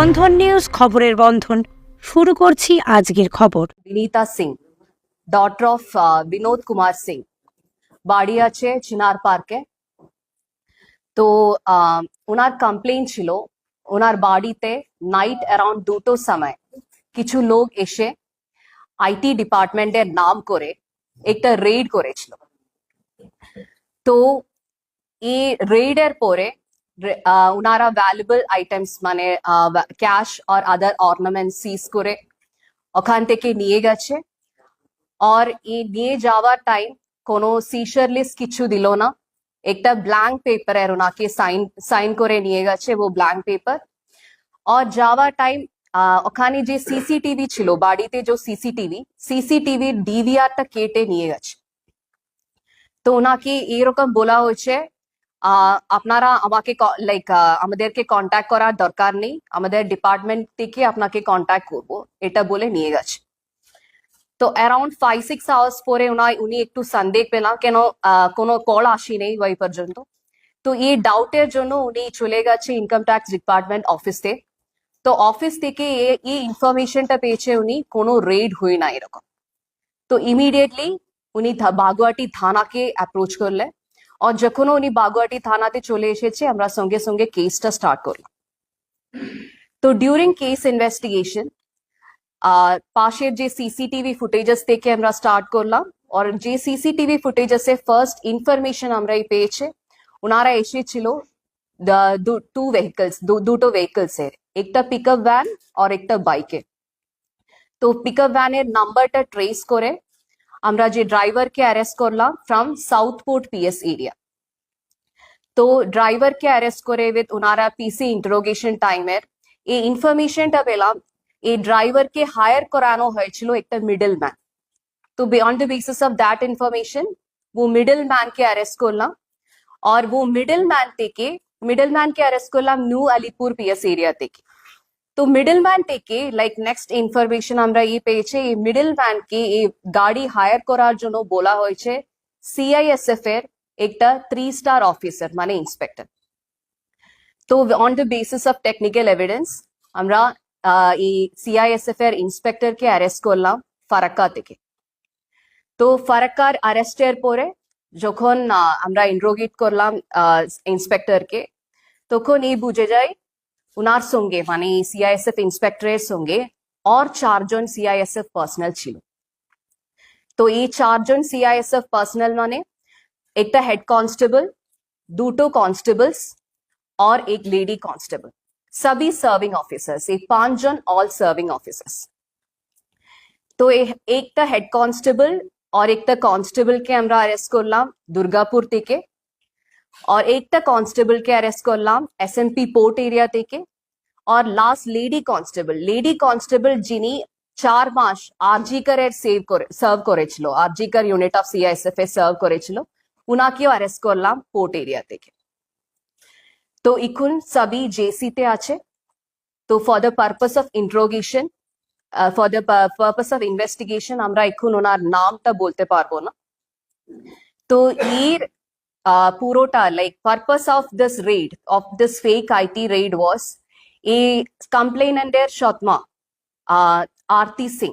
বন্ধন news খবরের বন্ধন। শুরু করছি আজকের খবর। Vinita Singh daughter of Binod Kumar Singh. বাড়ি আছে চিনার পার্কে। তো ওনার কমপ্লেন ছিল, ওনার বাড়িতে নাইট অ্যারাউন্ড দুটো সময় কিছু লোক এসে আইটি ডিপার্টমেন্টের নাম করে একটা রেড করেছিল। তো, এই রেডের পরে রে- আহ, ওনারা ভ্যালুয়েবল আইটেমস মানে ক্যাশ আর আদার অর্নামেন্ট সিজ করে ওখান থেকে নিয়ে গেছে আর এই নিয়ে যাওয়ার টাইম কোনো সিশার লিস্ট কিছু দিল না একটা ব্ল্যাঙ্ক পেপার এর ওনাকে সাইন সাইন করে নিয়ে গেছে ও ব্ল্যাঙ্ক পেপার আর যাওয়ার টাইম ওখানে যে সিসিটিভি ছিল বাড়িতে যে সিসিটিভি সিসিটিভি ডিভিআরটা কেটে নিয়ে গেছে তো ওনাকে এরকম বলা হয়েছে আহ, আপনারা আমাকে লাইক আমাদেরকে কন্ট্যাক্ট করার দরকার নেই। আমাদের ডিপার্টমেন্ট থেকে আপনাকে কন্ট্যাক্ট করব। এটা বলে নিয়ে গেছে তো অ্যারাউন্ড ফাইভ সিক্স আওয়ার্স পরে ওনার উনি একটু সন্দেহ পেলাম। কেন কোনো কল আসি নেই ওই পর্যন্ত। তো এই ডাউটের জন্য উনি চলে গেছে ইনকাম ট্যাক্স ডিপার্টমেন্ট অফিসে তো। অফিস থেকে এই ইনফরমেশনটা পেয়েছে উনি, কোনো রেড হই না এরকম। তো ইমিডিয়েটলি উনি বাগুয়াটি থানাকে অ্যাপ্রোচ করলে আর যখন উনি বাগুয়াটি থানাতে চলে এসেছে আমরা সঙ্গে সঙ্গে কেসটা স্টার্ট করলাম তো ডিউরিং কেস ইনভেস্টিগেশন আর পাশের যে সিসিটিভি ফুটেজেস থেকে আমরা স্টার্ট করলাম আর যে সিসিটিভি ফুটেজেসে ফার্স্ট ইনফরমেশন আমরা এই পেয়েছে ওনারা এসেছিল টু ভেহিকলস দুটো ভেহিকলস এর একটা পিকআপ ভ্যান আর একটা বাইকে তো পিকআপ ভ্যানের নাম্বারটা ট্রেস করে আমরা যে ড্রাইভারকে অ্যারেস্ট করলাম from South Port PS area তো ড্রাইভারকে অ্যারেস্ট করে উইথ ওনারা পিসি ইন্টারোগেশন টাইমের এই ইনফরমেশনটা পেলাম এই ড্রাইভারকে হায়ার করানো হয়েছিল একটা মিডল ম্যান তো beyond the basis of that information वो मिडिल मैन के अरेस्ट করলাম और वो मिडिल मैन থেকে মিডল ম্যানকে অ্যারেস্ট করলাম নিউ আলিপুর পিএস এরিয়া থেকে তো মিডল ম্যান থেকে লাইক নেক্সট ইনফরমেশন আমরা এই পেয়েছি, এই মিডল ম্যানকে এই গাড়ি হায়ার করার জন্য বলা হয়েছে সিআইএসএফ এর একটা থ্রি স্টার অফিসার মানে ইন্সপেক্টর তো on the basis of technical evidence আমরা এই সিআইএসএফ এর ইন্সপেক্টরকে অ্যারেস্ট করলাম ফারাক্কা থেকে। তো ফারাক্কার অ্যারেস্টের পরে যখন আমরা ইন্ট্রোগেট করলাম ইন্সপেক্টরকে তখন এই বুঝে যায় উনার সঙ্গে মানে সিআইএসএফ ইন্সপেক্টরের সঙ্গে আর চারজন সিআইএসএফ পার্সোনাল ছিল তো এই চারজন সিআইএসএফ পার্সোনাল মানে একটা হেড কনস্টেবল দুটো কনস্টেবলস और एक लेडी कांस्टेबल सभी सर्विंग ऑफिसर्स ये पांच जन ऑल सर्विंग ऑफिसर्स তো এ- একটা হেড কনস্টেবল আর একটা কনস্টেবলকে আমরা অ্যারেস্ট করলাম দুর্গাপুর থেকে আর একটা কনস্টেবলকে অ্যারেস্ট করলাম এসএমপি পোর্ট এরিয়া থেকে আর last lady constable lady constable যিনি চার মাস আরজিকার এর সেভ করে সার্ভ করেছিল আরজিকার ইউনিট অফ সিআইএসএফ এ সার্ভ করেছিল উনাকেও অ্যারেস্ট করলাম পোর্ট এরিয়া থেকে তো ইকুন সবই জেসিতে আছে তো for the purpose of interrogation for the purpose of investigation আমরা এখন ওনার নামটা বলতে পারব না তো এর আহ, পুরোটা like purpose of this raid of this fake IT raid was এই কমপ্লেনেন্টের সৎমা আহ, আরতি সিং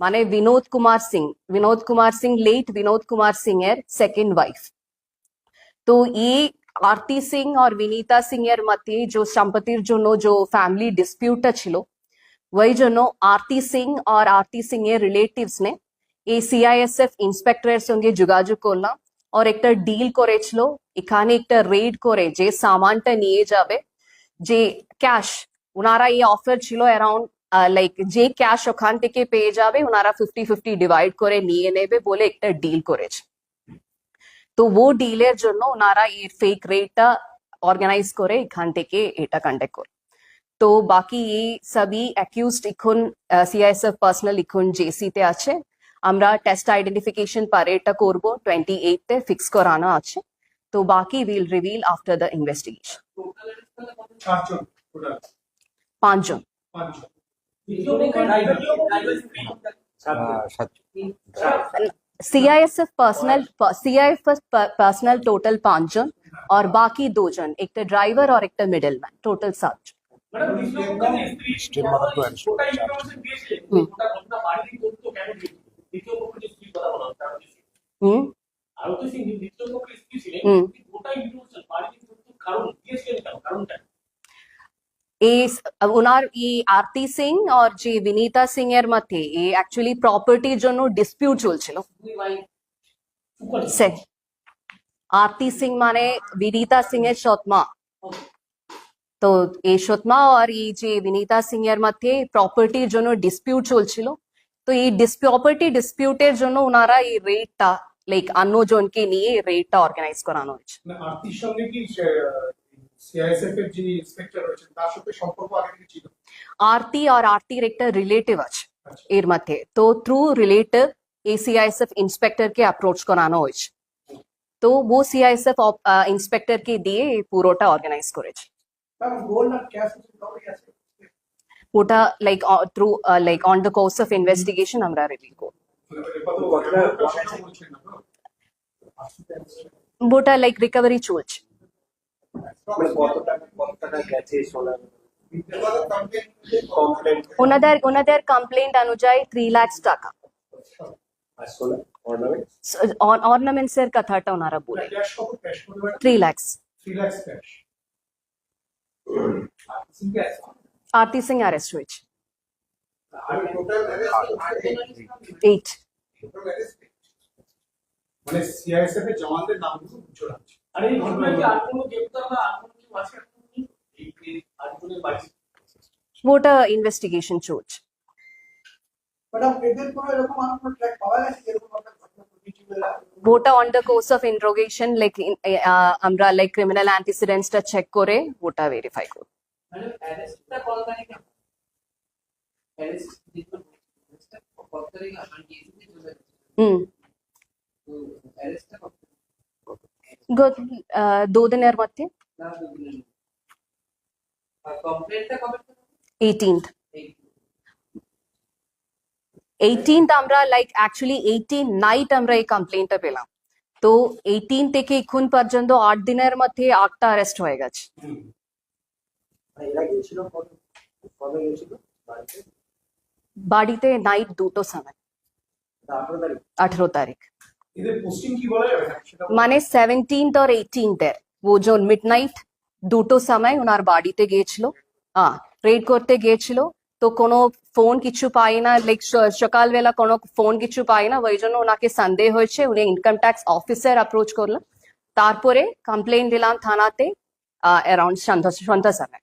মানে বিনোদ কুমার সিং বিনোদ কুমার সিং লেট বিনোদ কুমার সিং এর সেকেন্ড ওয়াইফ তো এই আরতি সিং আর বিনীতা সিং এর মধ্যে যে সম্পত্তির জন্য যে ফ্যামিলি ডিসপিউটটা ছিল ওই জন্য আরতি সিং আর আরতি সিং এর রিলেটিভস নে এই সিআইএসএফ ইন্সপেক্টরের সঙ্গে যোগাযোগ আর একটা ডিল করেছিল এখানে একটা রেড করে যে সামানটা নিয়ে যাবে যে ক্যাশ ওনারা এই অফার ছিল অ্যারাউন্ড লাইক যে ক্যাশ ওখান থেকে পেয়ে যাবে ওনারা ফিফটি ফিফটি ডিভাইড করে নিয়ে নেবে বলে একটা ডিল করেছে তো ও ডিলের জন্য ওনারা এই ফেক রেটটা অর্গানাইজ করে এখান থেকে এটা কন্ডাক্ট করে তো বাকি এই সবই অ্যাকিউজড এখন সিআইএসএফ পার্সোনাল এখন জেসি তে আছে আমরা টেস্ট আইডেন্টিফিকেশন পারে এটা করবো টোয়েন্টি এইট তে ফিক্স করানো আছে তো বাকি will reveal after the investigation চারজন টোটাল পাঁচজন পাঁচজন CISF personnel CIF personnel total পাঁচজন और बाकी दो जन एक ड्राइवर और एक मिडिल मैन टोटल सात जन ম্যাডাম দ্বিতীয় যে স্ত্রী কথা বলা হচ্ছে আরতি সিং হুম। আরতি সিং দ্বিতীয় পক্ষের স্ত্রী ছিলেন হুম। ওটা ইনফরমেশন বাড়ির কারণ দিয়েছিলেন কেন? কারণটা এই ওনার এই আরতি সিং আর যে বিনীতা সিং এর মধ্যে এই অ্যাকচুয়ালি প্রপার্টির জন্য ডিসপিউট চলছিল। আরতি সিং মানে বিনীতা সিং এর সৎমা। তো এই সৎমা আর এই যে বিনীতা সিং এর মধ্যে প্রপার্টির জন্য ডিসপিউট চলছিল। তো এই প্রপার্টি ডিসপিউটের জন্য ওনারা এই রেটটা লাইক অন্য জনকে নিয়ে রেটটা অর্গানাইজ করানো হয়েছে। মানে সিআইএসএফ আরতি আর আরতির একটা রিলেটিভ আছে আচ্ছা। এর মধ্যে। তো থ্রু রিলেটিভ এসিআইএসএফ ইন্সপেক্টরকে অ্যাপ্রোচ করানো হয়েছে। তো वो সিআইএসএফ ইন্সপেক্টর কে দিয়ে এই পুরোটা অর্গানাইজ করেছে। ম্যাম গোল্ড আর ক্যাশ রিকভারি আছে ওটা like through like on the course of investigation আমরা রিভিল করব ওটা লাইক রিকভারি চলছে মানে কত টাকা কত টাকা গেছে সোনার কমপ্লেন্ট ওনাদের ওনাদের কমপ্লেন্ট অনুযায়ী থ্রি লাখস টাকা আর সোনার অর্নামেন্ট অর্নামেন্টস এর কথাটা ওনারা বলে ক্যাশ কত ক্যাশ কত three lakhs three lakhs cash আরতি সিং অ্যারেস্ট হয়েছে এইট মানে সিআইএসএফ এর জওয়ানদের নামগুলো মুছে রাখছে আর এই ঘটনায় কি আর কোনো গ্রেপ্তার বা আর কোনো কেউ আছে এখন এই এই আরেকজনের বাড়ি ওটা ইনভেস্টিগেশন চলছে ম্যাডাম এদের কোনো এরকম আর কোনো ট্র্যাক পাওয়া গেছে এরকম একটা ঘটনা ঘটেছিল ওটা on the course of interrogation like আমরা লাইক ক্রিমিনাল অ্যান্টিসিডেন্টসটা চেক করে ওটা ভেরিফাই করব মানে অ্যারেস্টটা কত তারিখে অ্যারেস্ট যেহেতু অ্যারেস্টটা কত তারিখে মানে কেসে চলে গেছে হুম তো অ্যারেস্টটা কত good, uh, দু দিনের মধ্যে না দুদিনের মধ্যে। আর কমপ্লেনটা কবে থেকে? এইটিনথ এই এইটিনথ আমরা লাইক অ্যাকচুয়ালি এইটিন নাইট আমরা এই কমপ্লেনটা পেলাম তো এইটিন থেকে এখন পর্যন্ত আট দিনের মধ্যে আটটা অ্যারেস্ট হয়ে গেছে এরা গিয়েছিল কত কবে গিয়েছিল বাড়িতে? বাড়িতে নাইট দুটো সময়। আঠারো তারিখ। মানে সেভেন্টিন্থ আর এইটিনথ এর। ও মিড নাইট দুটো সময় ওনার বাড়িতে গিয়েছিল। হ্যাঁ রেড করতে গিয়েছিল। তো কোনো ফোন কিছু পাই না। লাইক সকালবেলা কোনো ফোন কিছু পাই না। ওই জন্য ওনাকে সন্দেহ হয়েছে। উনি ইনকাম ট্যাক্স অফিসার অ্যাপ্রোচ করলাম তারপরে কমপ্লেন দিলাম থানাতে অ্যারাউন্ড সন্ধ্যা সন্ধ্যা সময়।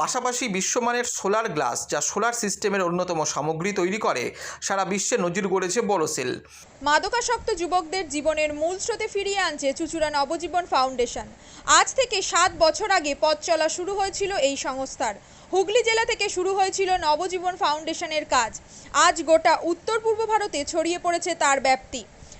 পাশাপাশি বিশ্বমানের সোলার গ্লাস, যা সোলার সিস্টেমের অন্যতম সামগ্রী তৈরি করে, সারা বিশ্বে নজির গড়েছে বড়সিল মাদকাসক্ত যুবকদের জীবনের মূল স্রোতে ফিরিয়ে আনছে চুচুড়া নবজীবন ফাউন্ডেশন। আজ থেকে সাত বছর আগে পথ চলা শুরু হয়েছিল এই সংস্থার। হুগলি জেলা থেকে শুরু হয়েছিল নবজীবন ফাউন্ডেশনের কাজ। আজ গোটা উত্তর পূর্ব ভারতে ছড়িয়ে পড়েছে তার ব্যাপ্তি।